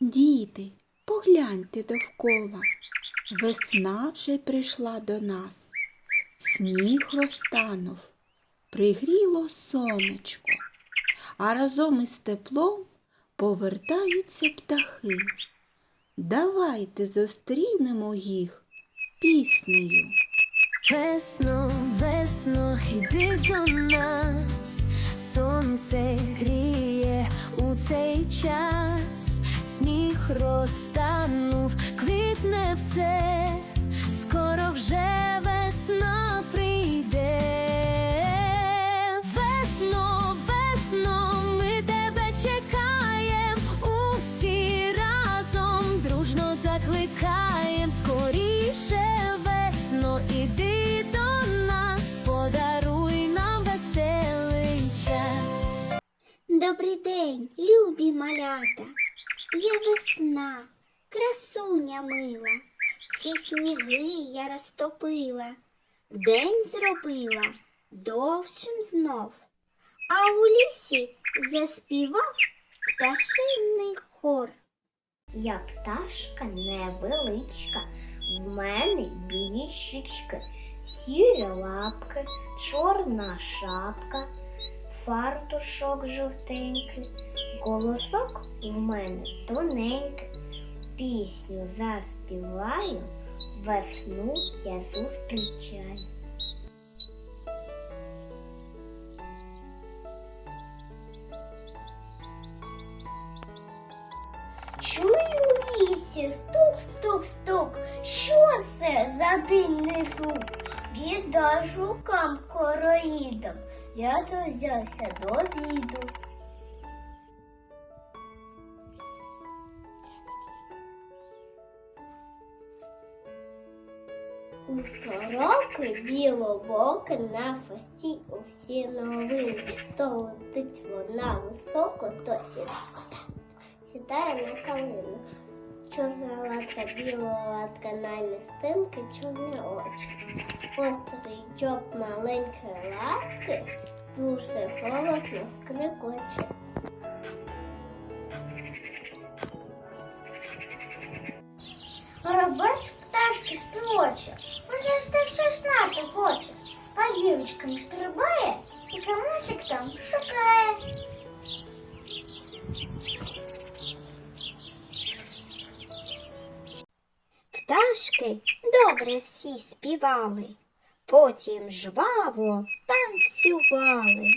Діти, погляньте довкола. Весна вже прийшла до нас. Сніг розтанув, пригріло сонечко, а разом із теплом повертаються птахи. Давайте зустрінемо їх піснею. Весно, весно, йди до нас, сонце гріє у цей час, розтанув, квітне все, скоро вже весна прийде. Весно, весно, ми тебе чекаєм, усі разом дружно закликаєм, скоріше весно, іди до нас, подаруй нам веселий час. Добрий день, любі малята. Я весна, красуня мила. Всі сніги я розтопила, день зробила довшим знов. А у лісі заспівав пташиний хор. Я пташка невеличка, в мене білі щічки, сірі лапки, чорна шапка, фартушок жовтенький, голосок в мене тоненький. Пісню заспіваю, весну я зустрічаю. Чую у лісі стук, стук, стук. Що це за дивний звук? Біда жукам короїдам. Я то взявся до обіду. У сороки білобоки на фасі у всі новини. То летить вона високо, то сідає сідає на калину. Чорна латка, біла латка на містинки, чорні очі. Острий джоб маленької латки, дуже голосно скрикоче. Горобець пташки співоче, он часто все знати хоче. По гілочкам стрибає і камусик там шукає. Пташки добре всі співали, потім жваво танцювали.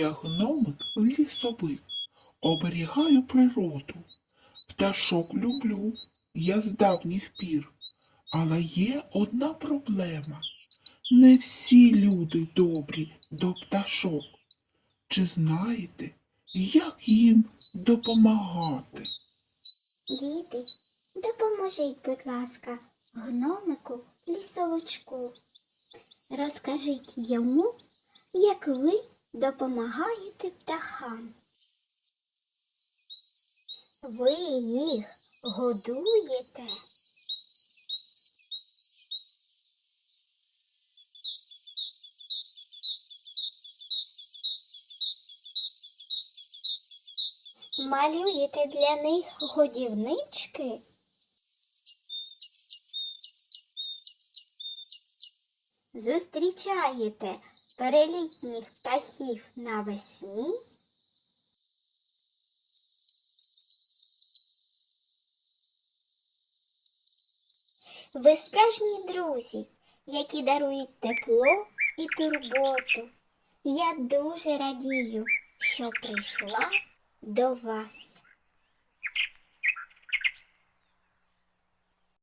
Я гномик лісовик, оберігаю природу. Пташок люблю, я з давніх пір. Але є одна проблема. Не всі люди добрі до пташок. Чи знаєте, як їм допомагати? Діти, допоможіть, будь ласка, гномику лісовичку. Розкажіть йому, як ви допомагаєте птахам. Ви їх годуєте. Малюєте для них годівнички Зустрічаєте перелітніх птахів навесні? Ви справжні друзі, які дарують тепло і турботу. Я дуже радію, що прийшла до вас.